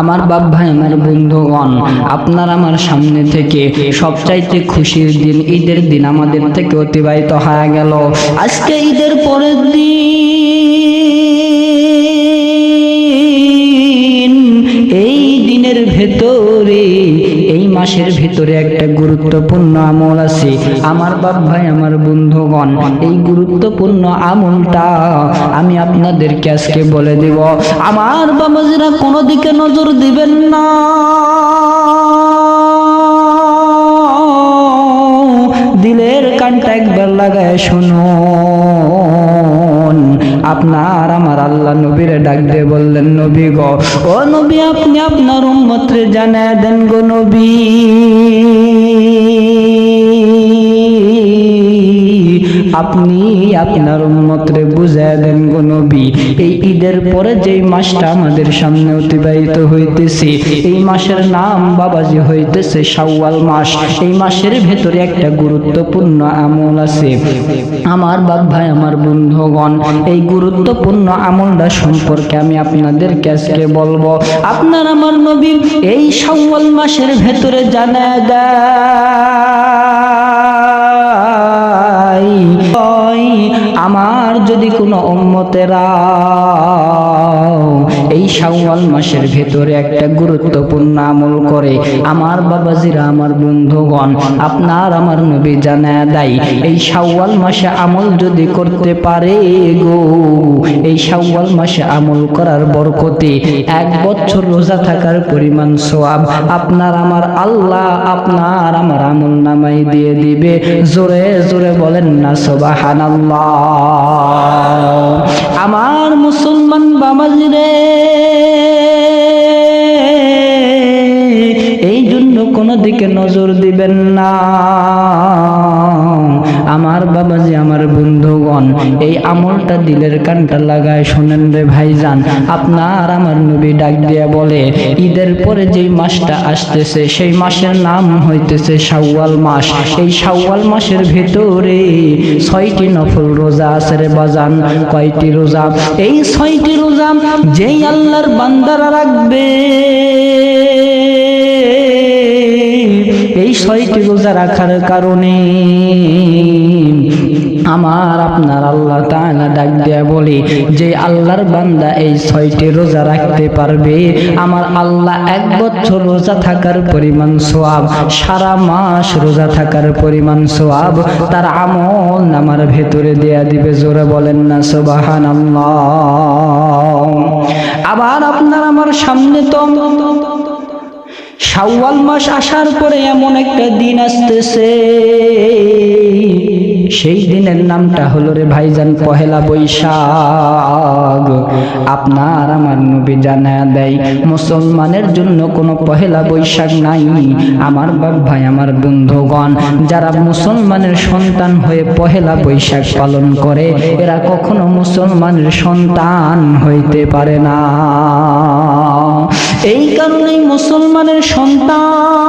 আমার বাপ ভাই, আমার বন্ধুগণ, আপনার আমার সামনে থেকে সবচাইতে খুশির দিন, ঈদের দিন আমাদের থেকে অতিবাহিত হয়ে গেল। আজকে ঈদের পরের দিন, এই দিনের ভেতরে মাসের ভিতরে একটা গুরুত্বপূর্ণ আমল আছে। আমার বাপ ভাই, আমার বন্ধুগণ, এই গুরুত্বপূর্ণ আমলটা আমি আপনাদেরকে আজকে বলে দেব। আমার বাবাজিরা কোনো দিকে নজর দিবেন না। দিলের কানটা একবার লাগায় শুনুন আপনার আমার আল্লাহ নবীর ডাক দিয়ে বললেন, নবী গো, ও নবী, আপনি আপনার উম্মতরে জানায় দেন গো নবী। আপনি আপনার উম্মতরে বুঝায় দেন গো নবী, এই ঈদের পরে যেই মাসটা আমাদের সামনে অতিবাহিত হইতেছে, এই মাসের নাম বাবাজি হইতেছে শাওয়াল মাস। এই মাসের ভেতরে একটা গুরুত্বপূর্ণ আমল আছে। আমার বাপ ভাই আমার বন্ধুগণ, এই গুরুত্বপূর্ণ আমলটা সম্পর্কে আমি আপনাদেরকে আজকে বলব। আপনার আমার নবী এই শাওয়াল মাসের ভেতরে জানা দেয় এই শাওয়াল মাসের ভেতরে একটা গুরুত্বপূর্ণ আমল করে। আমার বাবাজিরা, আমার বন্ধুগণ, আপনার আমার নবী জানা দেয় এই শাওয়াল মাসে আমল যদি করতে পারে গো, এই শাওয়াল মাসে আমল করার বরকতে এক বছর রোজা থাকার পরিমাণ সোয়াব আপনার আমার আল্লাহ আপনার আমার আমল নামাই দিয়ে দিবে। জোরে জোরে বলেন না আমার দিবেন না। আমার বাবা যে আমার বন্ধুগণ, এই আমলটা দিলের কানটা লাগায় শোনেন রে ভাইজান। আপনার আমার নবী ডাক দিয়া বলে, ঈদের পরে যেই মাসটা আসতেছে, সেই মাসের নাম হইতেছে শাওয়াল মাস। এই শাওয়াল মাসের ভেতরে ছয়টি নফল রোজা আছে রে বাজান, কয়টি রোজা? এই ছয়টি রোজা যেই আল্লাহর বান্দারা রাখবে ছয়টি রোজা রাখার কারণে আমার আপনার আল্লাহ তাআলা ডাক দেয়া বলে, যে আল্লাহর বান্দা এই ছয়টি রোজা রাখতে পারবে, আমার আল্লাহ এক বছর রোজা থাকার পরিমাণ সোয়াব, সারা মাস রোজা থাকার পরিমাণ সোয়াব তার আমল নামার ভেতরে দেয়া দিবে, জোরে বলেন না সুবাহান আবার আপনার আমার সামনে মাস আসার পরে এমন একটা দিন আসতেছে। সেই দিনের নামটা হলো রে ভাইজান পহেলা বৈশাখ। আপনার আমার নবী জানা দেয়, মুসলমানের জন্য কোনো পহেলা বৈশাখ নাই। আমার বাপ ভাই, আমার বন্ধুগণ, যারা মুসলমানের সন্তান হয়ে পহেলা বৈশাখ পালন করে, এরা কখনো মুসলমানের সন্তান হইতে পারে না। এই কারণেই মুসলমানের সন্তান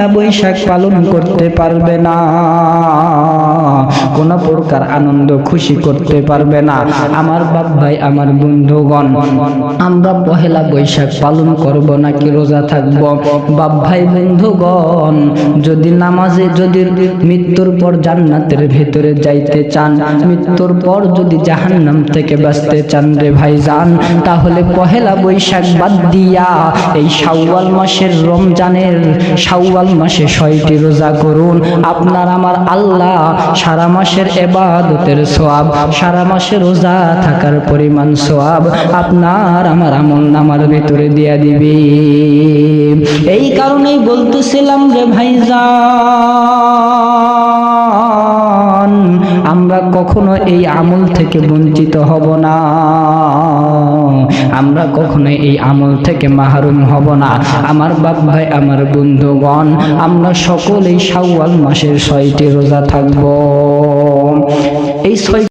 পহেলা বৈশাখ পালন করতে পারবে না। কোন প্রকার আনন্দ, খুশি করতে পারবে না। আমার বাপ ভাই, আমার বন্ধুগণ, আমরা পহেলা বৈশাখ পালন করব নাকি রোজা থাকব? বাপ ভাই, বন্ধুগণ, যদি নামাজে, যদি মৃত্যুর পর জান্নাতের ভেতরে যাইতে চান, মৃত্যুর পর যদি জাহান্নাম থেকে বাঁচতে চান রে ভাই যান তাহলে পহেলা বৈশাখ বাদ দিয়া এই শাওয়াল মাসের রমজানের শাওয়াল মাসে ছয়টি রোজা করুন। আপনার আমার আল্লাহ সারা মাসের এবাদতের সোয়াব, সারা মাসে রোজা থাকার পরিমাণ সোয়াব আপনার আমার আমল নামার ভেতরে দিয়া দিবি। এই কারণেই বলতেছিলাম রে ভাইজান। আমরা কখনো এই আমল থেকে বঞ্চিত হব না। আমরা কখনো এই আমল থেকে মাহরুম হব না। আমার বাপ ভাই, আমার বন্ধুগণ, আমরা সকলেই শাওয়াল মাসের ছয়টি রোজা থাকব। এই ছয়